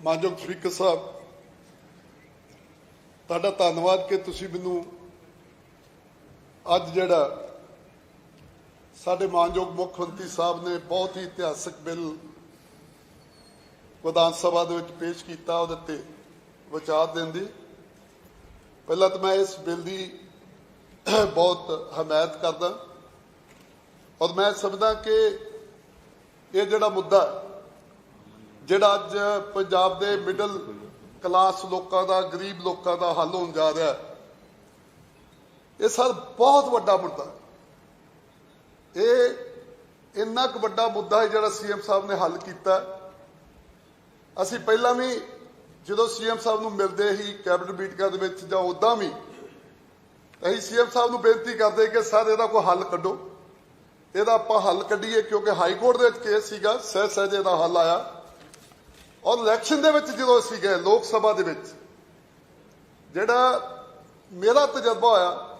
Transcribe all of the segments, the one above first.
ਮਾਨਯੋਗ ਸਪੀਕਰ ਸਾਹਿਬ, ਤੁਹਾਡਾ ਧੰਨਵਾਦ ਕਿ ਤੁਸੀਂ ਮੈਨੂੰ ਅੱਜ ਜਿਹੜਾ ਸਾਡੇ ਮਾਨਯੋਗ ਮੁੱਖ ਮੰਤਰੀ ਸਾਹਿਬ ਨੇ ਬਹੁਤ ਹੀ ਇਤਿਹਾਸਕ ਬਿੱਲ ਵਿਧਾਨ ਸਭਾ ਦੇ ਵਿੱਚ ਪੇਸ਼ ਕੀਤਾ, ਉਹਦੇ ਤੇ ਵਿਚਾਰ ਦੇਣ ਦੀ। ਪਹਿਲਾਂ ਤਾਂ ਮੈਂ ਇਸ ਬਿੱਲ ਦੀ ਬਹੁਤ ਹਮਾਇਤ ਕਰਦਾ ਔਰ ਮੈਂ ਸਮਝਦਾ ਕਿ ਇਹ ਜਿਹੜਾ ਮੁੱਦਾ ਜਿਹੜਾ ਅੱਜ ਪੰਜਾਬ ਦੇ ਮਿਡਲ ਕਲਾਸ ਲੋਕਾਂ ਦਾ, ਗਰੀਬ ਲੋਕਾਂ ਦਾ ਹੱਲ ਹੋਣ ਜਾ ਰਿਹਾ ਇਹ ਸਰ ਬਹੁਤ ਵੱਡਾ ਮੁੱਦਾ ਇਹ ਇੰਨਾ ਕੁ ਵੱਡਾ ਮੁੱਦਾ ਹੈ ਜਿਹੜਾ ਸੀਐਮ ਸਾਹਿਬ ਨੇ ਹੱਲ ਕੀਤਾ ਅਸੀਂ ਪਹਿਲਾਂ ਵੀ ਜਦੋਂ ਸੀਐਮ ਸਾਹਿਬ ਨੂੰ ਮਿਲਦੇ ਹੀ ਕੈਬਨਿਟ ਮੀਟਿੰਗਾਂ ਦੇ ਵਿੱਚ ਜਾਂ ਉਦਾਂ ਵੀ ਅਸੀਂ ਸੀਐਮ ਸਾਹਿਬ ਨੂੰ ਬੇਨਤੀ ਕਰਦੇ ਕਿ ਸਰ ਇਹਦਾ ਕੋਈ ਹੱਲ ਕੱਢੋ। ਇਹਦਾ ਆਪਾਂ ਹੱਲ ਕੱਢੀਏ ਕਿਉਂਕਿ ਹਾਈ ਕੋਰਟ ਦੇ ਵਿੱਚ ਕੇਸ ਸੀਗਾ ਸਹਿ ਸਹਿਜੇ ਦਾ ਹੱਲ ਆਇਆ। ਔਰ ਇਲੈਕਸ਼ਨ ਦੇ ਵਿੱਚ ਜਦੋਂ ਅਸੀਂ ਗਏ ਲੋਕ ਸਭਾ ਦੇ ਵਿੱਚ, ਜਿਹੜਾ ਮੇਰਾ ਤਜਰਬਾ ਹੋਇਆ,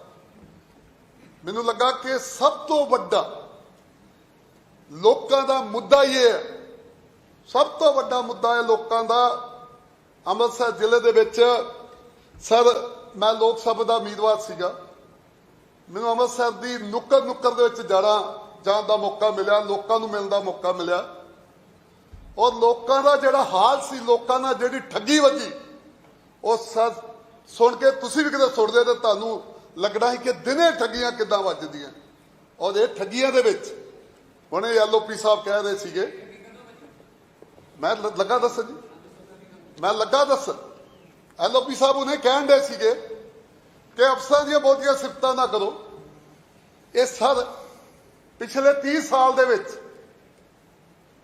ਮੈਨੂੰ ਲੱਗਾ ਕਿ ਸਭ ਤੋਂ ਵੱਡਾ ਲੋਕਾਂ ਦਾ ਮੁੱਦਾ ਇਹ ਹੈ। ਸਭ ਤੋਂ ਵੱਡਾ ਮੁੱਦਾ ਹੈ ਲੋਕਾਂ ਦਾ ਅੰਮ੍ਰਿਤਸਰ ਜ਼ਿਲ੍ਹੇ ਦੇ ਵਿੱਚ, ਸਰ, ਮੈਂ ਲੋਕ ਸਭਾ ਦਾ ਉਮੀਦਵਾਰ ਸੀਗਾ। ਮੈਨੂੰ ਅੰਮ੍ਰਿਤਸਰ ਦੀ ਨੁੱਕਰ ਨੁੱਕਰ ਦੇ ਵਿੱਚ ਜਾਣਾ, ਜਾਣ ਦਾ ਮੌਕਾ ਮਿਲਿਆ, ਲੋਕਾਂ ਨੂੰ ਮਿਲਣ ਦਾ ਮੌਕਾ ਮਿਲਿਆ। ਔਰ ਲੋਕਾਂ ਦਾ ਜਿਹੜਾ ਹਾਲ ਸੀ, ਲੋਕਾਂ ਨਾਲ ਜਿਹੜੀ ਠੱਗੀ ਵੱਜੀ, ਉਹ ਸਰ ਸੁਣ ਕੇ ਤੁਸੀਂ ਵੀ ਕਿਤੇ ਸੁਣਦੇ ਤੇ ਤੁਹਾਨੂੰ ਲੱਗਣਾ ਸੀ ਕਿ ਦਿਨੇ ਠੱਗੀਆਂ ਕਿੱਦਾਂ ਵੱਜਦੀਆਂ। ਔਰ ਇਹ ਠੱਗੀਆਂ ਦੇ ਵਿੱਚ, ਹੁਣੇ ਐਲਓਪੀ ਸਾਹਿਬ ਕਹਿ ਰਹੇ ਸੀਗੇ। ਮੈਂ ਲੱਗਾ ਦੱਸ ਜੀ? ਮੈਂ ਲੱਗਾ ਦੱਸਣ। ਐਲਓਪੀ ਸਾਹਿਬ ਉਹਨੇ ਕਹਿਣ ਦੇ ਸੀਗੇ ਕਿ ਅਫਸਰਾਂ ਦੀਆਂ ਬਹੁਤੀਆਂ ਸਿਫਤਾਂ ਨਾ ਕਰੋ। ਇਹ ਸਰ, ਪਿਛਲੇ 30 ਸਾਲ ਦੇ ਵਿੱਚ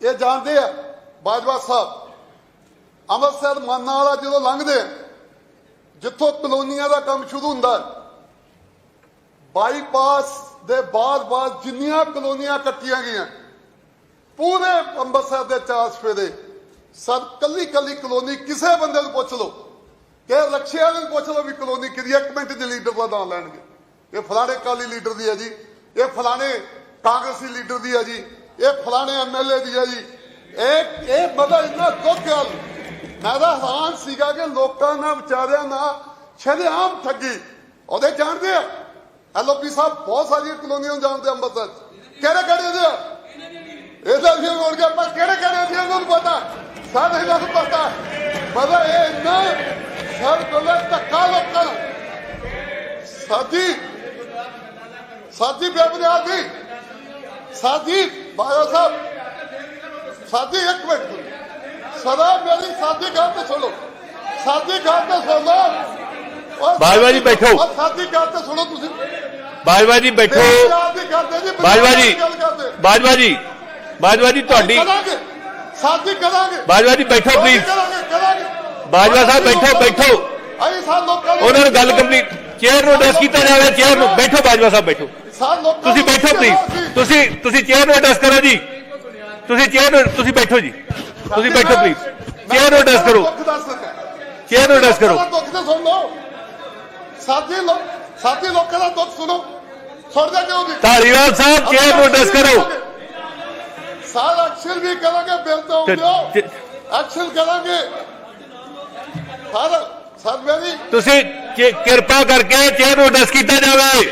ਇਹ ਜਾਣਦੇ ਆ ਬਾਜਵਾ ਸਾਹਿਬ ਅੰਮ੍ਰਿਤਸਰ ਮਾਨਾ ਵਾਲਾ ਜਦੋਂ ਲੰਘਦੇ ਆ ਜਿੱਥੋਂ ਕਲੋਨੀਆਂ ਦਾ ਕੰਮ ਸ਼ੁਰੂ ਹੁੰਦਾ ਬਾਈਪਾਸ ਦੇ ਬਾਅਦ-ਬਾਅਦ ਜਿੰਨੀਆਂ ਕਲੋਨੀਆਂ ਕੱਟੀਆਂ ਗਈਆਂ ਪੂਰੇ ਅੰਮ੍ਰਿਤਸਰ ਦੇ ਚਾਰ ਸਫੇਰੇ ਸਰ ਕੱਲੀ ਕੱਲੀ ਕਲੋਨੀ ਕਿਸੇ ਬੰਦੇ ਨੂੰ ਪੁੱਛ ਲਓ ਕਿ ਰਕਸ਼ਿਆ ਨੂੰ ਪੁੱਛ ਲਓ ਵੀ ਕਲੋਨੀ ਕਿਹਦੀ ਹੈ, ਇੱਕ ਦੇ ਲੀਡਰ ਦਾ ਨਾਂ ਲੈਣਗੇ। ਇਹ ਫਲਾਣੇ ਕਾਲੀ ਲੀਡਰ ਦੀ ਹੈ ਜੀ ਇਹ ਫਲਾਣੇ ਕਾਂਗਰਸੀ ਲੀਡਰ ਦੀ ਹੈ ਜੀ ਇਹ ਫਲਾਣੇ ਐਮਐਲਏ ਦੀ ਹੈ ਜੀ ਇਹ ਇਹ ਮਤਲਬ ਇੰਨਾ ਦੁੱਖ ਗੱਲ ਮੈਂ ਤਾਂ ਹੈਰਾਨ ਸੀਗਾ ਕਿ ਲੋਕਾਂ ਨਾਲ ਵਿਚਾਰਿਆਂ ਨਾਲ ਸ਼ਰੇਆਮ ਠੱਗੀ। ਉਹਦੇ ਜਾਣਦੇ ਆ? ਐਲਓਪੀ ਸਾਹਿਬ, ਬਹੁਤ ਸਾਰੀਆਂ ਕਲੋਨੀਆਂ ਜਾਣਦੇ ਅੰਮ੍ਰਿਤਸਰ ਕਿਹੜੇ ਕਿਹੜੇ ਦੇ ਇਹਦਾ ਵੀ ਹੋਣ ਗਿਆ ਪਰ ਕਿਹੜੇ ਕਿਹੜੇ ਸੀ ਉਹਨਾਂ ਨੂੰ ਪਤਾ। ਸਾਰੇ ਇਹਨਾਂ ਨੂੰ ਪਤਾ। ਮਤਲਬ ਇਹ ਇੰਨਾ ਸਰ ਕੋਲੇ ਧੱਕਾ ਲੋਕਾਂ ਨੂੰ। ਸਾਡੀ ਸਾਡੀ ਬੇਬੁਨਿਆਦ ਦੀ। ਸਾਡੀ ਬਾਇਆ ਸਾਹਿਬ। ਸਾਡੀ ਇੱਕ ਮਿੰਟ ਸੁਣੋ। ਸਦਾ ਮੇਰੀ ਸਾਡੀ ਗੱਲ ਤੇ ਸੁਣੋ ਸਾਡੀ ਗੱਲ ਤੇ ਸੁਣੋ ਉਹ ਬਾਜਵਾ ਜੀ ਬੈਠੋ। ਉਹ ਸਾਡੀ ਗੱਲ ਤੇ ਸੁਣੋ ਤੁਸੀਂ ਬਾਜਵਾ ਜੀ ਬੈਠੋ ਪੰਜਾਬ ਦੀ ਕਰਦੇ ਜੀ ਪੰਜਾਬ ਬਾਜਵਾ ਦੀ ਜੀ ਗੱਲ ਕਰਦੇ ਬਾਜਵਾ ਜੀ ਬਾਜਵਾ ਜੀ ਤੁਹਾਡੀ ਕਰਾਂਗੇ ਸਾਡੀ ਕਰਾਂਗੇ ਬਾਜਵਾ ਜੀ ਬੈਠੋ ਪਲੀਜ਼ ਕਰਾਂਗੇ ਕਰਾਂਗੇ ਬਾਜਵਾ ਸਾਹਿਬ ਬੈਠੋ ਬੈਠੋ ਆਈ ਸਾਂ ਲੋਕਾਂ ਨੂੰ ਉਹਨਾਂ ਨੂੰ ਗੱਲ ਕੰਪਲੀਟ ਚੇਅਰ ਨੂੰ ਐਡਰੈਸ ਕੀਤਾ ਜਾਵੇ ਚੇਅਰ ਨੂੰ ਬੈਠੋ ਬਾਜਵਾ ਸਾਹਿਬ ਬੈਠੋ ਸਾਂ ਲੋਕਾਂ ਤੁਸੀਂ ਨੂੰ ਬੈਠੋ ਕਿਹਾ ਸੀ। ਪਲੀਜ਼ ਤੁਸੀਂ ਤੁਸੀਂ ਚੇਅਰ ਨੂੰ ਐਡਰੈਸ ਕਰੋ ਜੀ ਤੁਸੀਂ ਚੇਅਰ ਨੂੰ ਤੁਸੀਂ ਬੈਠੋ ਜੀ। ਤੁਸੀਂ ਬੈਠੋ ਪਲੀਜ਼ ਚੇਅਰ ਨੂੰ ਐਡਰੈਸ ਕਰੋ। ਦੁੱਖ ਦੱਸ ਦਿੰਦਾ। ਚੇਅਰ ਨੂੰ ਐਡਰੈਸ ਕਰੋ। ਲੋਕਾਂ ਦਾ ਦੁੱਖ ਤਾਂ ਸੁਣ ਲਓ। ਸਾਥੀ ਲੋਕ ਸਾਥੀ ਲੋਕਾਂ ਦਾ ਦੁੱਖ ਸੁਣੋ। ਸੁਣਦੇ ਕਿਉਂ ਨਹੀਂ? ਧਾਰੀਵਾਲ ਸਾਹਿਬ ਚੇਅਰ ਨੂੰ ਐਡਰੈਸ ਕਰੋ। ਸਾਰ ਐਕਸ਼ਨ ਵੀ ਕਰਾਂਗੇ ਬਿੱਲ ਤੋਂ ਤੇ- ਦਿਓ ਤੇ- ਐਕਸ਼ਨ ਕਰਾਂਗੇ ਸਰ ਸਰ ਮੇਰੀ ਤੁਸੀਂ ਚੇ- ਕਿਰਪਾ ਕਰਕੇ ਚੇਅਰ ਨੂੰ ਐਡਰੈਸ ਕੀਤਾ ਜਾਵੇ।